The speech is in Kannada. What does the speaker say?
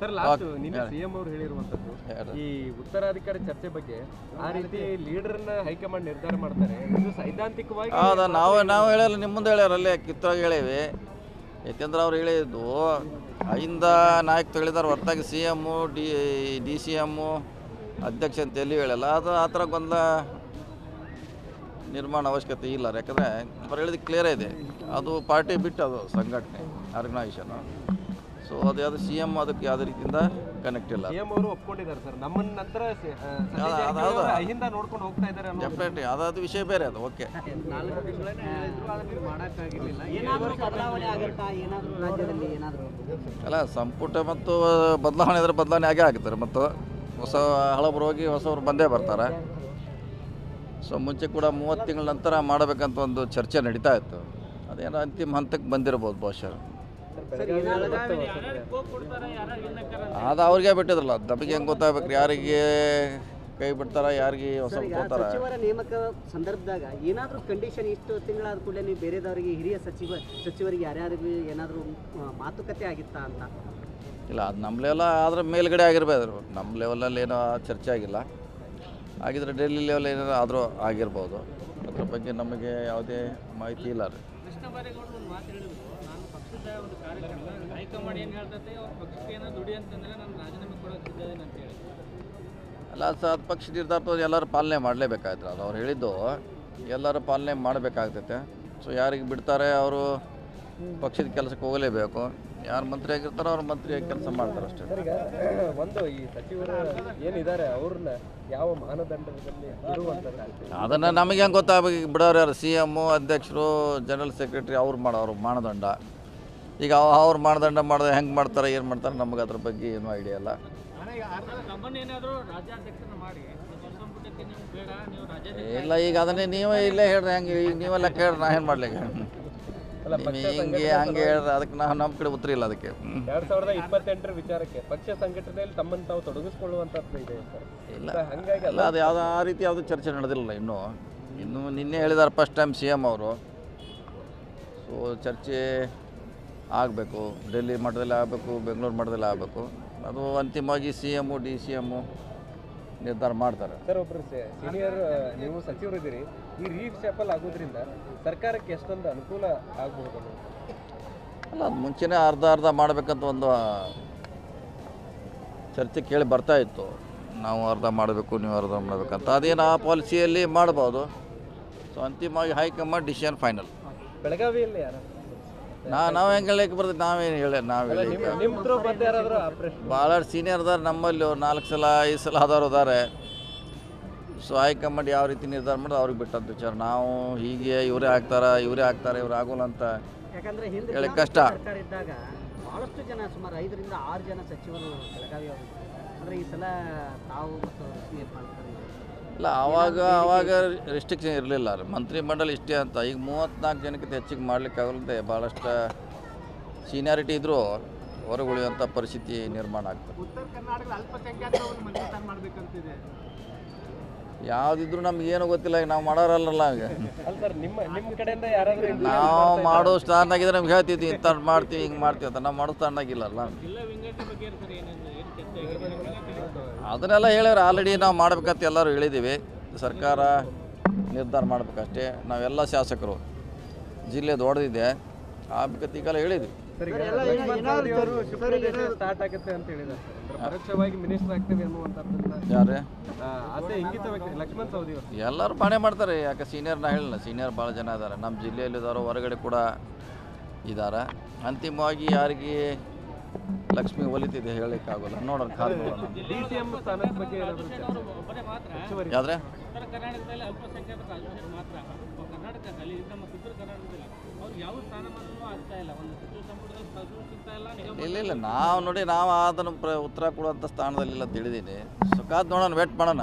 ಸರ್ ಲಾಸ್ಟ್ ನಿನ್ನೆ ಸಿಎಂ ಅವರು ಹೇಳಿರುವಂತದ್ದು ಈ ಉತ್ತರಾಧಿಕಾರಿ ಚರ್ಚೆ ಬಗ್ಗೆ ಆ ರೀತಿ ಲೀಡರ್ನ ಹೈಕಮಾಂಡ್ ನಿರ್ಧಾರ ಮಾಡ್ತಾರೆ ಇದು ಸೈದ್ಧಾಂತಿಕವಾಗಿ ಹೌದಾ? ನಾವು ನಾವು ಹೇಳಲ್ಲ ನಿಮ್ಮ ಮುಂದೆ ಹೇಳ್ಯಾರ ಅಲ್ಲೇ ಕಿತ್ತಾಗಿ ಹೇಳೇವಿ. ಯಾಕೆಂದ್ರೆ ಅವ್ರು ಹೇಳಿದ್ದು ಐಂದ ನಾಯಕ್ ಹೇಳಿದಾರೆ ಹೊರತಾಗಿ C M D D C M ಅಧ್ಯಕ್ಷ ಅಂತ ಎಲ್ಲಿ ಹೇಳಲ್ಲ. ಅದು ಆ ಥರ ಗೊಂದಲ ನಿರ್ಮಾಣ ಅವಶ್ಯಕತೆ ಇಲ್ಲ. ಯಾಕಂದರೆ ಅವ್ರು ಹೇಳಿದ ಕ್ಲಿಯರ್ ಇದೆ ಅದು ಪಾರ್ಟಿ ಬಿಟ್ಟು ಅದು ಸಂಘಟನೆ ಆರ್ಗನೈಸೇಷನು ಸೊ ಅದು ಯಾವುದು ಸಿ ಎಂ ಅದಕ್ಕೆ ಯಾವುದೇ ರೀತಿಯಿಂದ ಕನೆಕ್ಟ್ ಇಲ್ಲ. ಸಿಎಂ ಅವರು ಒಪ್ಕೊಂಡಿದ್ದಾರೆ ಸರ್. ನಮ್ಮನ್ನ ನಂತರ ಸ- ಆ, ಸತೀಶ್ ಅದು- ಜಾರಕಿಹೊಳಿ ಅದು- ಅವರು ಅಹಿಂದ ನೋಡ್ಕೊಂಡು ಹೋಗ್ತಾ ಇದ್ದಾರೆ ಅನ್ನೋ ಡೆಫಿನೆಟ್ಲಿ ಅದಾದ ವಿಷಯ ಬೇರೆ ಅದು ಓಕೆ ನಾಲ್ಕು ತಿಂಗಳನ್ನ ಹೇಳಿದ್ರು ಅದನ್ನ ಮಾಡಕ್ಕಾಗಿರ್ಲಿಲ್ಲ. ಏನಾದರೂ ಬದಲಾವಣೆ ಆಗುತ್ತಾ? ಏನಾದರೂ ರಾಜ್ಯದಲ್ಲಿ ಏನಾದರೂ? ಅಲ್ಲ ಸಂಪುಟ ಮತ್ತು ಬದಲಾವಣೆ ಇದ್ರೆ ಬದಲಾವಣೆ ಆಗೇ ಆಗ್ತಾರೆ ಮತ್ತು ಹೊಸ ಹಳಬರು ಹೋಗಿ ಹೊಸಬ್ರು ಬಂದೇ ಬರ್ತಾರೆ. ಸೊ ಮುಂಚೆ ಕೂಡ ಮೂವತ್ತು ತಿಂಗಳ ನಂತರ ಮಾಡಬೇಕಂತ ಒಂದು ಚರ್ಚೆ ನಡೀತಾ ಇತ್ತು. ಅದೇನೋ ಅಂತಿಮ ಹಂತಕ್ಕೆ ಬಂದಿರ್ಬೋದು ಬಹುಶಃ. ಅದು ಅವ್ರಿಗೆ ಬಿಟ್ಟಿದ್ರಲ್ಲ ನಮಗೆ ಹೆಂಗೆ ಗೊತ್ತಾಗ್ಬೇಕು? ಯಾರಿಗೆ ಕೈ ಬಿಡ್ತಾರ ಯಾರಿಗೆ ಹೊಸ ಹೋಗ್ತಾರ? ಸಚಿವರ ನೇಮಕ ಸಂದರ್ಭದಾಗ ಏನಾದರೂ ಕಂಡೀಷನ್ ಇಷ್ಟು ತಿಂಗಳಾದ ಕೂಡಲೇ ನೀವು ಬೇರೆದವರಿಗೆ ಹಿರಿಯ ಸಚಿವ ಸಚಿವರಿಗೆ ಯಾರ್ಯಾರಿಗೂ ಏನಾದರೂ ಮಾತುಕತೆ ಆಗಿತ್ತಾ ಅಂತ? ಇಲ್ಲ ಅದು ನಮ್ಮ ಲೆವೆಲ್ ಆದ್ರೆ ಮೇಲ್ಗಡೆ ಆಗಿರ್ಬೋದು. ನಮ್ಮ ಲೆವೆಲಲ್ಲಿ ಏನೋ ಚರ್ಚೆ ಆಗಿಲ್ಲ. ಆಗಿದ್ರೆ ಡೆಲ್ಲಿ ಲೆವೆಲ್ ಏನಾದ್ರೂ ಆದರೂ ಆಗಿರ್ಬೋದು. ಅದ್ರ ಬಗ್ಗೆ ನಮಗೆ ಯಾವುದೇ ಮಾಹಿತಿ ಇಲ್ಲ ರೀ. ಕೃಷ್ಣ ಬೈರೇಗೌಡರು ಒಂದು ಮಾತು ಹೇಳಿದ್ರು. ನಾನು ಪಕ್ಷದ ಒಂದು ಕಾರ್ಯಕ್ರಮ ಹೈಕಮಾಂಡ್ ಏನು ಹೇಳ್ತೈತೆ, ಅವ್ರ ಪಕ್ಷಕ್ಕೆ ಏನೋ ದುಡಿ ಅಂತಂದ್ರೆ ನಾನು ರಾಜೀನಾಮೆ ಕೊಡೋಕೆ ಅಂತ ಹೇಳಿ. ಅಲ್ಲ ಸರ್ ಪಕ್ಷ ನಿರ್ಧಾರ ಎಲ್ಲರೂ ಪಾಲನೆ ಮಾಡಲೇಬೇಕಾಯ್ತು ಅದು ಅವ್ರು ಹೇಳಿದ್ದು ಎಲ್ಲರೂ ಪಾಲನೆ ಮಾಡಬೇಕಾಗ್ತೈತೆ. ಸೊ ಯಾರಿಗೆ ಬಿಡ್ತಾರೆ, ಅವರು ಪಕ್ಷದ ಕೆಲಸಕ್ಕೆ ಹೋಗಲೇಬೇಕು. ಯಾರು ಮಂತ್ರಿ ಆಗಿರ್ತಾರೋ ಅವ್ರು ಮಂತ್ರಿಯಾಗಿ ಕೆಲಸ ಮಾಡ್ತಾರೆ ಅಷ್ಟೇ. ಈಗ ಒಂದು ಈ ಸಚಿವರು ಏನಿದ್ದಾರೆ ಅವ್ರನ್ನ ಯಾವ ಮಾನದಂಡದಲ್ಲಿ ಅದನ್ನ ಅದನ್ನು ನಮಗೆ ಹೆಂಗೆ ಗೊತ್ತಾಗಬೇಕು? ಈಗ ಬಿಡೋರು ಯಾರು? ಸಿ ಎಮ್ಮು ಅಧ್ಯಕ್ಷರು ಜನರಲ್ ಸೆಕ್ರೆಟರಿ ಅವ್ರು ಮಾಡೋರು ಮಾನದಂಡ. ಈಗ ಅವ್ರು ಮಾನದಂಡ ಮಾಡಿದ್ರೆ ಹೆಂಗೆ ಮಾಡ್ತಾರೆ ಏನು ಮಾಡ್ತಾರೆ ನಮಗೆ ಅದ್ರ ಬಗ್ಗೆ ಏನೂ ಐಡಿಯಾ ಇಲ್ಲ. ಇಲ್ಲ ಈಗ ಅದನ್ನೇ ನೀವೇ ಇಲ್ಲೇ ಹೇಳ್ರಿ ಹೆಂಗೆ ಈಗ ನೀವೆಲ್ಲ ಕೇಳ್ರಿ ನಾ ಏನು ಮಾಡ್ಲಿಕ್ಕೆ? ಹಿಂಗೆ ಹಂಗೆ ಹೇಳಿದ್ರೆ ಅದಕ್ಕೆ ನಾವು ನಮ್ಮ ಕಡೆ ಉತ್ತರ ಇಲ್ಲ ಅದಕ್ಕೆ. ಎರಡ್ ಸಾವಿರದ ಇಪ್ಪತ್ತೆಂಟರ ವಿಚಾರಕ್ಕೆ ಪಕ್ಷ ಸಂಘಟನೆಯಲ್ಲಿ ತಮ್ಮನ್ನು ತಾವು ತೊಡಗಿಸ್ಕೊಳ್ಳುವಂತದ್ದು ಇದೆ ಸರ್. ಇಲ್ಲ. ಹಂಗಾಗಿ ಅಲ್ಲ ಅದು ಯಾವ್ದು ಆ ರೀತಿ ಯಾವುದೂ ಚರ್ಚೆ ನಡೆದಿಲ್ಲ ಇನ್ನು. ಇನ್ನು ನಿನ್ನೆ ಹೇಳಿದಾರೆ ಫಸ್ಟ್ ಟೈಮ್ ಸಿ ಎಂ ಅವರು. ಸೊ ಚರ್ಚೆ ಆಗಬೇಕು. ಡೆಲ್ಲಿ ಮಟ್ಟದಲ್ಲಿ ಆಗಬೇಕು ಬೆಂಗಳೂರು ಮಟ್ಟದಲ್ಲಿ ಆಗಬೇಕು. ಅದು ಅಂತಿಮವಾಗಿ C M D C M ನಿರ್ಧಾರ ಮಾಡ್ತಾರೆ. ಸರ್ ಒಬ್ರು ಸೀನಿಯರ್ ನೀವು ಸಚಿವರಿದ್ದೀರಿ. ಈ ರೀಶಫಲ್ ಆಗೋದ್ರಿಂದ ಸರ್ಕಾರಕ್ಕೆ ಎಷ್ಟೊಂದು ಅನುಕೂಲ ಆಗಬಹುದು? ಅಲ್ಲ ಅದು ಮುಂಚೆನೇ ಅರ್ಧ ಅರ್ಧ ಮಾಡಬೇಕಂತ ಒಂದು ಚರ್ಚೆ ಕೇಳಿ ಬರ್ತಾ ಇತ್ತು. ನಾವು ಅರ್ಧ ಮಾಡಬೇಕು ನೀವು ಅರ್ಧ ಮಾಡಬೇಕಂತ. ಅದೇನು ಆ ಪಾಲಿಸಿಯಲ್ಲಿ ಮಾಡ್ಬೋದು. ಸೊ ಅಂತಿಮವಾಗಿ ಹೈಕಮಾಂಡ್ ಡಿಸಿಷನ್ ಫೈನಲ್ ಬೆಳಗಾವಿಯಲ್ಲಿ ಯಾರ? ನಾ ನಾವು ಹೆಂಗೆ ಹೇಳಕ್ಕೆ ಬರ್ತದೆ ನಾವೇನು ಹೇಳಿ ನಾವು ಹೇಳಿ. ಭಾಳಷ್ಟು ಸೀನಿಯರ್ ಅದಾರೆ ನಮ್ಮಲ್ಲಿ ಅವ್ರು ನಾಲ್ಕು ಸಲ ಐದು ಸಲ ಆದವ್ರು ಅದಾರೆ. ಸೊ ಹೈಕಮಾಂಡ್ ಯಾವ ರೀತಿ ನಿರ್ಧಾರ ಮಾಡೋದು ಅವ್ರಿಗೆ ಬಿಟ್ಟಂತ ವಿಚಾರ. ನಾವು ಹೀಗೆ ಇವರೇ ಆಗ್ತಾರ ಇವರೇ ಹಾಕ್ತಾರೆ ಇವ್ರು ಆಗೋಲ್ಲ ಅಂತ ಯಾಕಂದ್ರೆ ಹಿಂದೆ ಕಷ್ಟ. ಸರ್ಕಾರ ಇದ್ದಾಗ ಬಹಳಷ್ಟು ಜನ ಸುಮಾರು ಐದರಿಂದ ಆರು ಜನ ಸಚಿವರು ಬೆಳಗಾವಿ ಅವರು ಆದರೆ ಈ ಸಲ ತಾವು ಮತ್ತು ರಶ್ಮಿ ಹೆಬ್ಬಾಳ್ಕರ್ ಇಲ್ಲ ಅವಾಗ ಅವಾಗ ರೆಸ್ಟ್ರಿಕ್ಷನ್ ಇರಲಿಲ್ಲ ಮಂತ್ರಿ ಮಂಡಲ ಇಷ್ಟೇ ಅಂತ. ಈಗ ಮೂವತ್ತ್ನಾಲ್ಕು ಜನಕ್ಕಿಂತ ಹೆಚ್ಚಿಗೆ ಮಾಡ್ಲಿಕ್ಕೆ ಆಗಲ್ಲದೆ ಭಾಳಷ್ಟು ಸೀನಿಯಾರಿಟಿ ಇದ್ದರೂ ಹೊರಗುಳಿಯುವಂಥ ಪರಿಸ್ಥಿತಿ ನಿರ್ಮಾಣ ಆಗ್ತದೆ. ಉತ್ತರ ಕರ್ನಾಟಕದ ಅಲ್ಪಸಂಖ್ಯಾತರನ್ನು ಮಂತ್ರಿಸ್ಥಾನ ಮಾಡಬೇಕಂತಿದೆ. ಯಾವುದಿದ್ರು ನಮ್ಗೆ ಏನು ಗೊತ್ತಿಲ್ಲ ಈಗ ನಾವು ಮಾಡೋರಲ್ಲ ಈಗ ಅಲ್ಲ ಸರ್ ನಿಮ್ಮ ನಿಮ್ಮ ಕಡೆಯಿಂದ ಯಾರಾದರೂ ನಾವು ಮಾಡೋ ಸ್ಥಾನದಾಗಿದ್ರೆ ನಮ್ಗೆ ಹೇಳ್ತಿದ್ವಿ ಇಂಥ ಮಾಡ್ತೀವಿ ಹಿಂಗೆ ಮಾಡ್ತೀವಿ ಅಂತ. ನಾವು ಮಾಡೋ ಸ್ಟ್ಯಾಂಡ್ ಆಗಿಲ್ಲಲ್ಲ ಬಗ್ಗೆ ಅದನ್ನೆಲ್ಲ ಹೇಳ್ಯಾರ ಆಲ್ರೆಡಿ ನಾವು ಮಾಡ್ಬೇಕಂತ ಎಲ್ಲರೂ ಹೇಳಿದ್ದೀವಿ ಸರ್ಕಾರ ನಿರ್ಧಾರ ಮಾಡ್ಬೇಕಷ್ಟೇ. ನಾವೆಲ್ಲ ಶಾಸಕರು. ಜಿಲ್ಲೆ ದೊಡ್ಡದಿದೆ. ಆಗ್ಬೇಕಂತ ಈಗೆಲ್ಲ ಹೇಳಿದ್ವಿ. ಸ್ಟಾರ್ಟ್ ಆಗುತ್ತೆ ಅಂತ ಹೇಳಿದ್ದಾರೆ. ಸರ್ ಅಂದ್ರೆ ಪರೋಕ್ಷವಾಗಿ ಮಿನಿಸ್ಟರ್ ಆಗ್ತೇವೆ ಅನ್ನುವಂಥದ್ದನ್ನ ಯಾರೇ? ಆ, ಆಸೆ ಇಂಗಿತ ಲಕ್ಷ್ಮಣ್ ಸವದಿ ಎಲ್ಲರೂ ಬಾಣೆ ಮಾಡ್ತಾರೆ ಯಾಕೆ ಸೀನಿಯರ್ ನಾ ಹೇಳಿಲ್ಲ? ಸೀನಿಯರ್ ಭಾಳ ಜನ ಇದ್ದಾರೆ. ನಮ್ಮ ಜಿಲ್ಲೆಯಲ್ಲಿ ಇದ್ದಾರೋ ಹೊರಗಡೆ ಕೂಡ ಇದ್ದಾರೆ. ಅಂತಿಮವಾಗಿ ಯಾರಿಗೆ ಲಕ್ಷ್ಮಿ ಒಲಿತಿದೆ ಹೇಳಲಿಕ್ಕಾಗಲ್ಲ. ನೋಡೋಣ ಅವರು ಮಾತ್ರ ಯಾವ್ದ್ರೆ? ಉತ್ತರ ಕರ್ನಾಟಕದಲ್ಲಿ ನಮ್ಮ ಉತ್ತರ ಅವ್ರಿಗೆ ಯಾವ ಸ್ಥಾನಮಾನವೂ ಆಗ್ತಾ ಇಲ್ಲ. ಒಂದು ಇಲ್ಲ ಇಲ್ಲ ನಾವು ನೋಡಿ, ನಾವು ಅದನ್ನು ಪ್ರ ಉತ್ತರ ಕೊಡುವಂಥ ಸ್ಥಾನದಲ್ಲಿಲ್ಲ ತಿಳಿದೀನಿ ಸುಖಾತ್ ನೋಡೋಣ ವೇಟ್ ಮಾಡೋಣ.